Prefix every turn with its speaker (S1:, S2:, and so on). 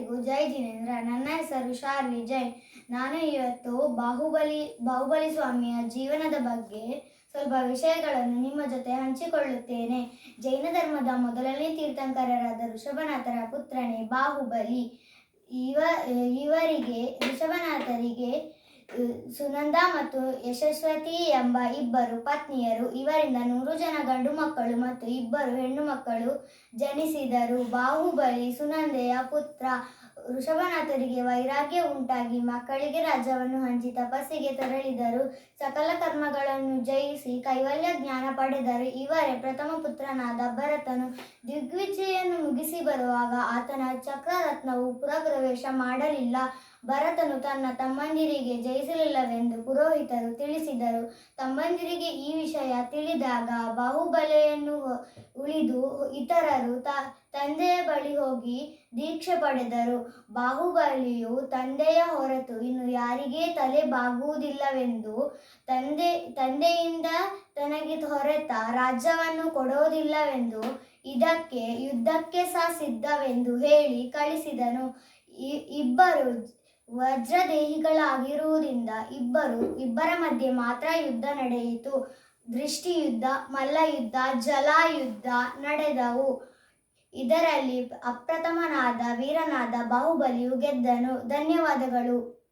S1: ಜೈ ಜಿನೇಂದ್ರ. ನನ್ನ ಹೆಸರು ಶಾರ್ವಿ ಜೈನ್. ನಾನು ಇವತ್ತು ಬಾಹುಬಲಿ ಬಾಹುಬಲಿ ಸ್ವಾಮಿಯ ಜೀವನದ ಬಗ್ಗೆ ಸ್ವಲ್ಪ ವಿಷಯಗಳನ್ನು ನಿಮ್ಮ ಜೊತೆ ಹಂಚಿಕೊಳ್ಳುತ್ತೇನೆ. ಜೈನ ಧರ್ಮದ ಮೊದಲನೇ ತೀರ್ಥಂಕರರಾದ ಋಷಭನಾಥರ ಪುತ್ರನೇ ಬಾಹುಬಲಿ. ಇವ, ಇವರಿಗೆ, ಋಷಭನಾಥರಿಗೆ ಸುನಂದ ಮತ್ತು ಯಶಸ್ವತಿ ಎಂಬ ಇಬ್ಬರು ಪತ್ನಿಯರು. ಇವರಿಂದ ನೂರು ಜನ ಗಂಡು ಮಕ್ಕಳು ಮತ್ತು ಇಬ್ಬರು ಹೆಣ್ಣು ಮಕ್ಕಳು ಜನಿಸಿದರು. ಬಾಹುಬಲಿ ಸುನಂದೆಯ ಪುತ್ರ ಋಷಭನಾಥರಿಗೆ ವೈರಾಗ್ಯ ಉಂಟಾಗಿ ಮಕ್ಕಳಿಗೆ ರಾಜ್ಯವನ್ನು ಹಂಚಿ ತಪಸ್ಸಿಗೆ ತೆರಳಿದರು. ಸಕಲ ಕರ್ಮಗಳನ್ನು ಜಯಿಸಿ ಕೈವಲ್ಯ ಜ್ಞಾನ ಪಡೆದರು. ಇವರೇ ಪ್ರಥಮ ಪುತ್ರನಾದ ಭರತನು ದಿಗ್ವಿಜಯನ್ನು ಮುಗಿಸಿ ಬರುವಾಗ ಆತನ ಚಕ್ರರತ್ನವು ಪುರಪ್ರವೇಶ ಮಾಡಲಿಲ್ಲ. ಭರತನು ತನ್ನ ತಮ್ಮಂದಿರಿಗೆ ಜಯಿಸಲಿಲ್ಲವೆಂದು ಪುರೋಹಿತರು ತಿಳಿಸಿದರು. ತಮ್ಮಂದಿರಿಗೆ ಈ ವಿಷಯ ತಿಳಿದಾಗ ಬಾಹುಬಲೆಯನ್ನು ಉಳಿದು ಇತರರು ತ, ತಂದೆಯ ಬಳಿ ಹೋಗಿ ದೀಕ್ಷೆ ಪಡೆದರು. ಬಾಹುಬಲಿಯು ತಂದೆಯ ಹೊರತು ಇನ್ನು ಯಾರಿಗೇ ತಲೆ ಬಾಗುವುದಿಲ್ಲವೆಂದು ತಂದೆ, ತಂದೆಯಿಂದ ತನಗೆ ಹೊರೆತ ರಾಜ್ಯವನ್ನು ಕೊಡೋದಿಲ್ಲವೆಂದು ಇದಕ್ಕೆ, ಯುದ್ಧಕ್ಕೆ ಸಹ ಸಿದ್ಧವೆಂದು ಹೇಳಿ ಕಳಿಸಿದನು. ಇಬ್ಬರು ವಜ್ರದೇಹಿಗಳಾಗಿರುವುದರಿಂದ ಇಬ್ಬರು, ಇಬ್ಬರ ಮಧ್ಯೆ ಮಾತ್ರ ಯುದ್ಧ ನಡೆಯಿತು. ದೃಷ್ಟಿಯುದ್ಧ, ಮಲ್ಲಯುದ್ಧ, ಜಲಾಯುದ್ಧ ನಡೆದವು. ಇದರಲ್ಲಿ ಅಪ್ರಥಮನಾದ, ವೀರನಾದ ಬಾಹುಬಲಿಯು ಗೆದ್ದನು. ಧನ್ಯವಾದಗಳು.